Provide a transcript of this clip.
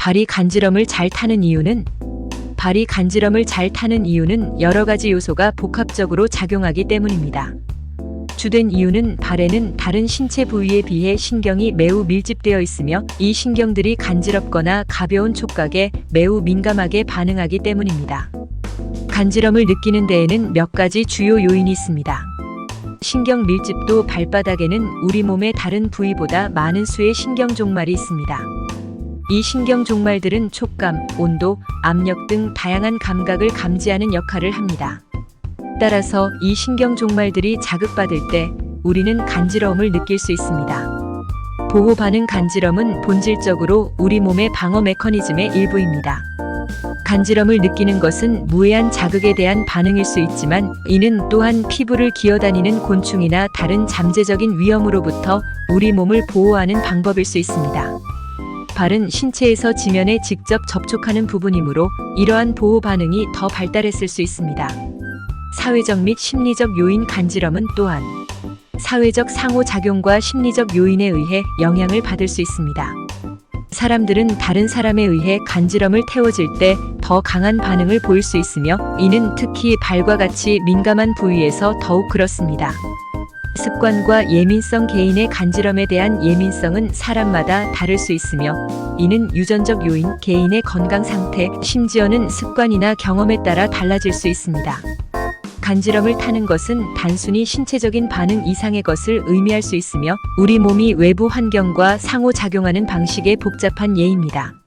발이 간지럼을 잘 타는 이유는 발이 간지럼을 잘 타는 이유는 여러 가지 요소가 복합적으로 작용하기 때문입니다. 주된 이유는 발에는 다른 신체 부위에 비해 신경이 매우 밀집되어 있으며 이 신경들이 간지럽거나 가벼운 촉각에 매우 민감하게 반응하기 때문입니다. 간지럼을 느끼는 데에는 몇 가지 주요 요인이 있습니다. 신경 밀집도 발바닥에는 우리 몸의 다른 부위보다 많은 수의 신경 종말이 있습니다. 이 신경 종말들은 촉감, 온도, 압력 등 다양한 감각을 감지하는 역할을 합니다. 따라서 이 신경 종말들이 자극받을 때 우리는 간지러움을 느낄 수 있습니다. 보호 반응 간지럼은 본질적으로 우리 몸의 방어 메커니즘의 일부입니다. 간지럼을 느끼는 것은 무해한 자극에 대한 반응일 수 있지만 이는 또한 피부를 기어다니는 곤충이나 다른 잠재적인 위험으로부터 우리 몸을 보호하는 방법일 수 있습니다. 발은 신체에서 지면에 직접 접촉하는 부분이므로 이러한 보호 반응이 더 발달했을 수 있습니다. 사회적 및 심리적 요인 간지럼은 또한 사회적 상호작용과 심리적 요인에 의해 영향을 받을 수 있습니다. 사람들은 다른 사람에 의해 간지럼을 태워질 때 더 강한 반응을 보일 수 있으며 이는 특히 발과 같이 민감한 부위에서 더욱 그렇습니다. 습관과 예민성 개인의 간지럼에 대한 예민성은 사람마다 다를 수 있으며 이는 유전적 요인, 개인의 건강 상태, 심지어는 습관이나 경험에 따라 달라질 수 있습니다. 간지럼을 타는 것은 단순히 신체적인 반응 이상의 것을 의미할 수 있으며 우리 몸이 외부 환경과 상호작용하는 방식의 복잡한 예입니다.